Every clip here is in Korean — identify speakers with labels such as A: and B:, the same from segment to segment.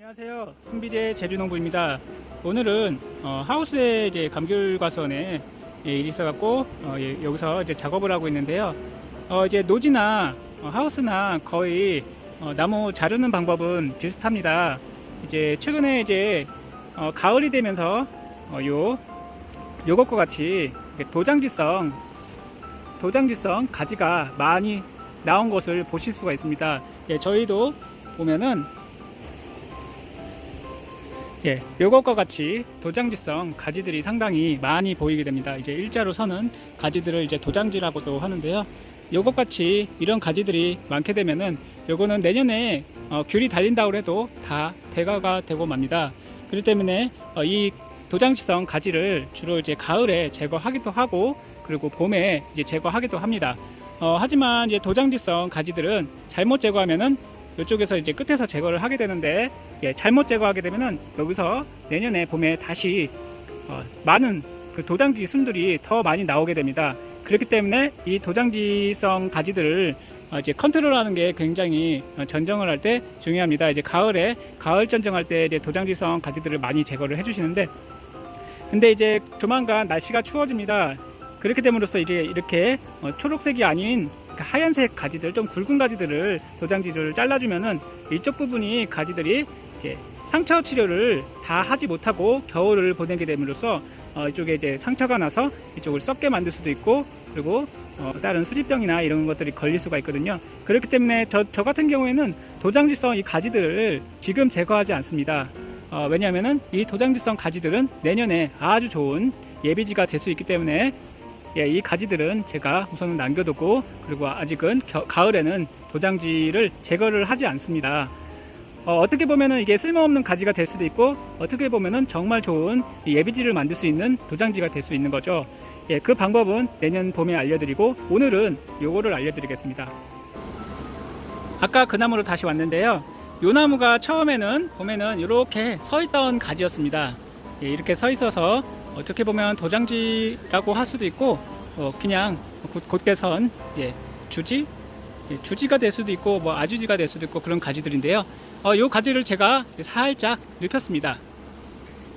A: 안녕하세요. 순비제 제주농부입니다. 오늘은 어, 하우스에 이제 감귤과수원에 예, 일이 있어갖고 어, 예, 여기서 이제 작업을 하고 있는데요. 어, 이제 노지나 어, 하우스나 거의 어, 나무 자르는 방법은 비슷합니다. 이제 최근에 이제 어, 가을이 되면서 어, 요 요것과 같이 도장지성 도장지성 가지가 많이 나온 것을 보실 수가 있습니다. 예, 저희도 보면은 예, 요것과 같이 도장지성 가지들이 상당히 많이 보이게 됩니다. 이제 일자로 서는 가지들을 이제 도장지라고도 하는데요. 요것 같이 이런 가지들이 많게 되면은 요거는 내년에 어, 귤이 달린다고 해도 다 대가가 되고 맙니다. 그렇기 때문에 어, 이 도장지성 가지를 주로 이제 가을에 제거하기도 하고 그리고 봄에 이제 제거하기도 합니다. 어, 하지만 이제 도장지성 가지들은 잘못 제거하면은 이쪽에서 이제 끝에서 제거를 하게 되는데 예, 잘못 제거하게 되면은 여기서 내년에 봄에 다시 어, 많은 그 도장지 순들이 더 많이 나오게 됩니다. 그렇기 때문에 이 도장지성 가지들을 어, 이제 컨트롤하는 게 굉장히 어, 전정을 할 때 중요합니다. 이제 가을에 가을 전정할 때 이제 도장지성 가지들을 많이 제거를 해주시는데 근데 이제 조만간 날씨가 추워집니다. 그렇게 됨으로써 이제 이렇게 어, 초록색이 아닌 그 하얀색 가지들 좀 굵은 가지들을 도장지를 잘라주면은 이쪽 부분이 가지들이 이제 상처 치료를 다 하지 못하고 겨울을 보내게 됨으로써 어, 이쪽에 이제 상처가 나서 이쪽을 썩게 만들 수도 있고 그리고 어, 다른 수지병이나 이런 것들이 걸릴 수가 있거든요. 그렇기 때문에 저, 저 같은 경우에는 도장지성 이 가지들을 지금 제거하지 않습니다. 어, 왜냐하면은 이 도장지성 가지들은 내년에 아주 좋은 예비지가 될 수 있기 때문에 예, 이 가지들은 제가 우선은 남겨두고 그리고 아직은 겨- 가을에는 도장지를 제거를 하지 않습니다. 어, 떻게 보면은 이게 쓸모없는 가지가 될 수도 있고 어떻게 보면은 정말 좋은 이 예비지를 만들 수 있는 도장지가 될 수 있는 거죠. 예, 그 방법은 내년 봄에 알려드리고 오늘은 요거를 알려드리겠습니다. 아까 그 나무로 다시 왔는데요. 요 나무가 처음에는 보면은 이렇게 서 있던 가지였습니다. 예, 이렇게 서 있어서 어떻게 보면 도장지라고 할 수도 있고 어, 그냥 굳- 곧게 선 예, 주지 예, 주지가 될 수도 있고 뭐 아주지가 될 수도 있고 그런 가지들인데요. 어, 요 가지를 제가 살짝 눕혔습니다.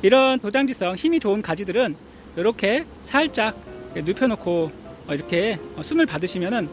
A: 이런 도장지성 힘이 좋은 가지들은 이렇게 살짝 눕혀놓고 어, 이렇게 어, 숨을 받으시면은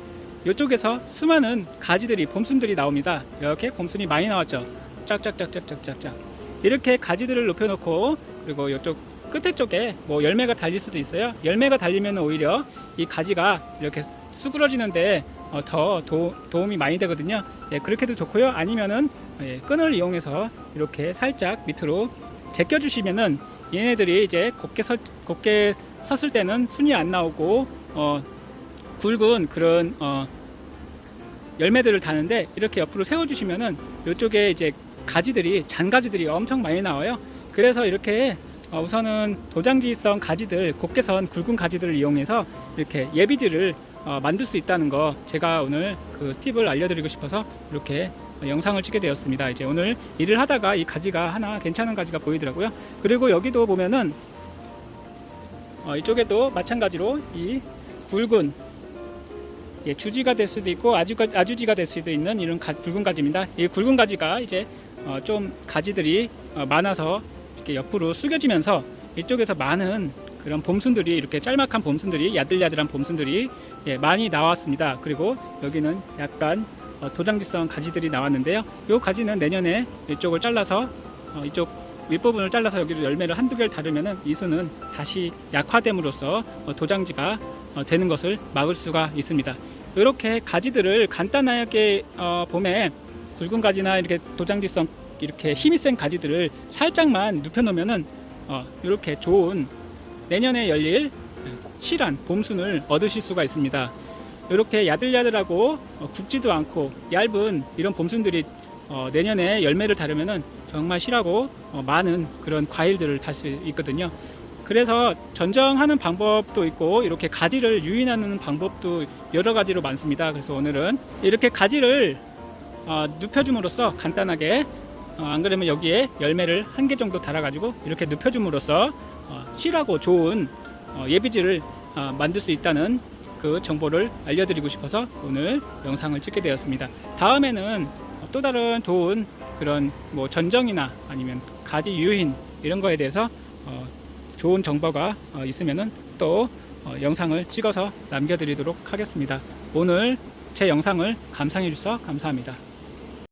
A: 이쪽에서 수많은 가지들이 봄순들이 나옵니다. 이렇게 봄순이 많이 나왔죠. 짝짝짝짝짝짝짝 이렇게 가지들을 높여놓고 그리고 이쪽 끝에 쪽에 뭐 열매가 달릴 수도 있어요. 열매가 달리면 오히려 이 가지가 이렇게 수그러지는데 어, 더 도, 도움이 많이 되거든요. 예, 그렇게도 좋고요. 아니면은 예, 끈을 이용해서 이렇게 살짝 밑으로 제껴주시면은 얘네들이 이제 곱게 서, 곱게 섰을 때는 순이 안 나오고 어, 굵은 그런 어, 열매들을 다는데 이렇게 옆으로 세워주시면은 이쪽에 이제 가지들이 잔가지들이 엄청 많이 나와요. 그래서 이렇게 어, 우선은 도장지성 가지들 곱게 선 굵은 가지들을 이용해서 이렇게 예비지를 어, 만들 수 있다는 거 제가 오늘 그 팁을 알려드리고 싶어서 이렇게 어, 영상을 찍게 되었습니다. 이제 오늘 일을 하다가 이 가지가 하나 괜찮은 가지가 보이더라고요. 그리고 여기도 보면은 어, 이쪽에도 마찬가지로 이 굵은 예, 주지가 될 수도 있고 아주가, 아주지가 될 수도 있는 이런 가- 굵은 가지입니다. 이 굵은 가지가 이제 어, 좀 가지들이 어, 많아서 이렇게 옆으로 숙여지면서 이쪽에서 많은 그런 봄순들이 이렇게 짤막한 봄순들이 야들야들한 봄순들이 예, 많이 나왔습니다. 그리고 여기는 약간 어, 도장지성 가지들이 나왔는데요. 이 가지는 내년에 이쪽을 잘라서 어, 이쪽 윗부분을 잘라서 여기로 열매를 한두 개를 다르면은 이 수는 다시 약화됨으로써 어, 도장지가 어, 되는 것을 막을 수가 있습니다. 이렇게 가지들을 간단하게 어, 봄에 굵은 가지나 이렇게 도장지성 이렇게 힘이 센 가지들을 살짝만 눕혀놓으면은 어, 이렇게 좋은 내년에 열릴 실한 봄순을 얻으실 수가 있습니다. 이렇게 야들야들하고 어, 굵지도 않고 얇은 이런 봄순들이 어, 내년에 열매를 다루면은 정말 실하고 어, 많은 그런 과일들을 달 수 있거든요. 그래서 전정하는 방법도 있고 이렇게 가지를 유인하는 방법도 여러 가지로 많습니다. 그래서 오늘은 이렇게 가지를 어, 눕혀줌으로써 간단하게 어, 안 그러면 여기에 열매를 한 개 정도 달아가지고 이렇게 눕혀줌으로써 어, 실하고 좋은 어, 예비지를 어, 만들 수 있다는 그 정보를 알려드리고 싶어서 오늘 영상을 찍게 되었습니다. 다음에는 또 다른 좋은 그런 뭐 전정이나 아니면 가지 유인 이런 거에 대해서 어, 좋은 정보가 어, 있으면은 또 어, 영상을 찍어서 남겨드리도록 하겠습니다. 오늘 제 영상을 감상해 주셔서 감사합니다.